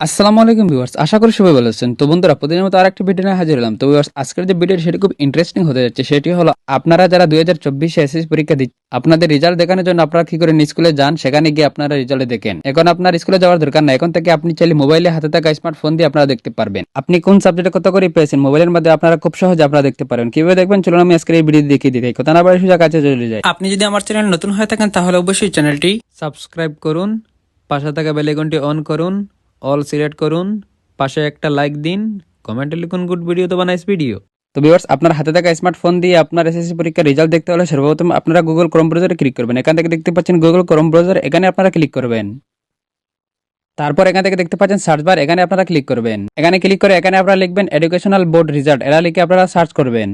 আসসালামু আলাইকুম ভিউয়ার্স, আশা করি সবাই ভালো আছেন। তো বন্ধুরা, প্রতিদিনের মতো আরেকটি ভিডিও নিয়ে হাজির হলাম। তো ভিউয়ার্স, আজকের যে ভিডিও সেটি খুব ইন্টারেস্টিং হতে যাচ্ছে। সেটি হলো, আপনারা যারা দুই হাজার চব্বিশে এসএসসি পরীক্ষা দিচ্ছেন আপনাদের রেজাল্ট দেখানোর জন্য আপনারা কি করে স্কুলে যান, সেখানে গিয়ে আপনারা রেজাল্ট দেখেন। এখন আপনার স্কুলে যাওয়ার দরকার না এখন থেকে আপনি চাইলে মোবাইলে হাতে থাকা স্মার্টফোন দিয়ে আপনারা দেখতে পারবেন। আপনি কোন সাবজেক্টে কত করে পেয়েছেন মোবাইলের মধ্যে আপনারা খুব সহজে আপনারা দেখতে পারেন কীভাবে দেখবেন, চলুন আমি আজকের এই ভিডিও দেখিয়ে দিই। কথা না বাড়ি সোজা কাছে চলে যায় আপনি যদি আমার চ্যানেল নতুন হয়ে থাকেন, তাহলে অবশ্যই চ্যানেলটি সাবস্ক্রাইব করুন, পাশে থাকা বেলাইকনটি অন করুন অল সিলেক্ট করুন, পাশে একটা লাইক দিন কমেন্টে লিখুন গুড ভিডিও তো নাইস ভিডিও তো ভিউয়ার্স আপনার হাতে থাকা স্মার্টফোন দিয়ে আপনার এসএসসি পরীক্ষার রেজাল্ট দেখতে হলে সর্বপ্রথম আপনারা গুগল ক্রোম ব্রাউজারে ক্লিক করবেন। এখান থেকে দেখতে পাচ্ছেন গুগল ক্রোম ব্রাউজার এখানে আপনারা ক্লিক করবেন। তারপর এখান থেকে দেখতে পাচ্ছেন সার্চ বার এখানে আপনারা ক্লিক করবেন। এখানে ক্লিক করে এখানে আপনারা লিখবেন এডুকেশনাল বোর্ড রেজাল্ট এরা লিখে আপনারা সার্চ করবেন।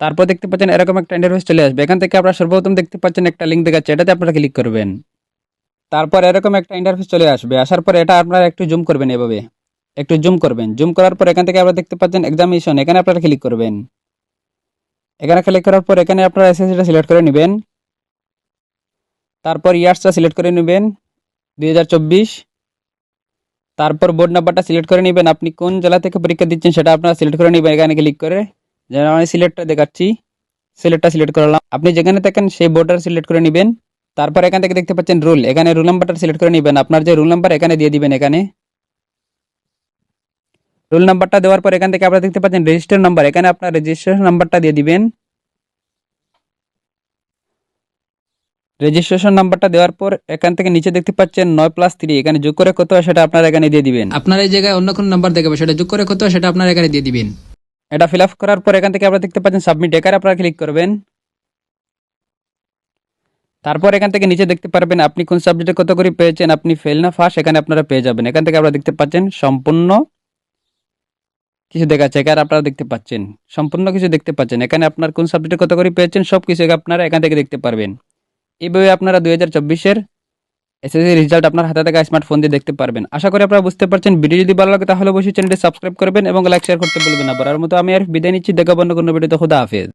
তারপর দেখতে পাচ্ছেন এরকম একটা ইন্টারফেস চলে আসবে। এখান থেকে আপনারা সর্বপ্রথম দেখতে পাচ্ছেন একটা লিঙ্ক দেখাচ্ছে, এটাতে আপনারা ক্লিক করবেন। তারপর এরকম একটা ইন্টারফেস চলে আসবে। আসার পর এটা আপনারা একটু জুম করবেন এভাবে। একটু জুম করবেন। জুম করার পর এখান থেকে আপনারা দেখতে পাচ্ছেন এক্সামিনেশন এখানে আপনারা ক্লিক করবেন। এখানে ক্লিক করার পর এখানে আপনারা এসএসসিটা সিলেক্ট করে নেবেন। তারপর ইয়ার্সটা সিলেক্ট করে নেবেন, দুই হাজার চব্বিশ। তারপর বোর্ড নাম্বারটা সিলেক্ট করে নেবেন। আপনি কোন জেলা থেকে পরীক্ষা দিচ্ছেন সেটা আপনারা সিলেক্ট করে নেবেন এখানে ক্লিক করে। যেন আমি সিলেক্টটা দেখাচ্ছি। সিলেক্টটা সিলেক্ট করলাম। আপনি যেখানে থাকেন সেই বোর্ডটা সিলেক্ট করে নেবেন। তারপর এখান থেকে দেখতে পাচ্ছেন রুল। এখানে রুল নাম্বারটা সিলেক্ট করে নেবেন। আপনার যে রুল নাম্বার এখানে দিয়ে দিবেন এখানে। রুল নাম্বারটা দেওয়ার পর এখান থেকে আপনারা দেখতে পাচ্ছেন রেজিস্টার নাম্বার এখানে আপনার রেজিস্ট্রেশন নাম্বারটা দিয়ে দিবেন। রেজিস্ট্রেশন নাম্বারটা দেওয়ার পর এখান থেকে নিচে দেখতে পাচ্ছেন নয় প্লাস থ্রি এখানে যোগ করে কত হয় সেটা আপনারা এখানে দিয়ে দিবেন। আপনার এই জায়গায় অন্য কোনো নাম্বার দেখাবে সেটা যোগ করে কত হয় সেটা আপনার এখানে দিয়ে দিবেন। এটা ফিল আপ করার পর এখান থেকে আপনারা দেখতে পাচ্ছেন সাবমিট এখানে আপনারা ক্লিক করবেন। তারপর এখান থেকে নিচে দেখতে পারবেন আপনি কোন সাবজেক্টে কত করে পেয়েছেন, আপনি ফেল না ফার্স্ট এখানে আপনারা পেয়ে যাবেন। এখান থেকে আপনারা দেখতে পাচ্ছেন সম্পূর্ণ কিছু দেখাচ্ছে, এখানে আপনারা দেখতে পাচ্ছেন। সম্পূর্ণ কিছু দেখতে পাচ্ছেন। এখানে আপনার কোন সাবজেক্টে কত করে পেয়েছেন, সব কিছু আপনারা এখান থেকে দেখতে পারবেন। এইভাবে আপনারা দুই হাজার চব্বিশের এসএসসি রেজাল্ট আপনার হাতে থাকা স্মার্টফোন দিয়ে দেখতে পারবেন। আশা করি আপনারা বুঝতে পারছেন। ভিডিও যদি ভালো লাগে তাহলে অবশ্যই চ্যানেলটি সাবস্ক্রাইব করবেন এবং লাইক শেয়ার করতে বলবেন না। বলার মতো আমি আর বিদায় নিচ্ছি। দেখাবো অন্য কোনো ভিডিওতে। খুদা হাফেজ।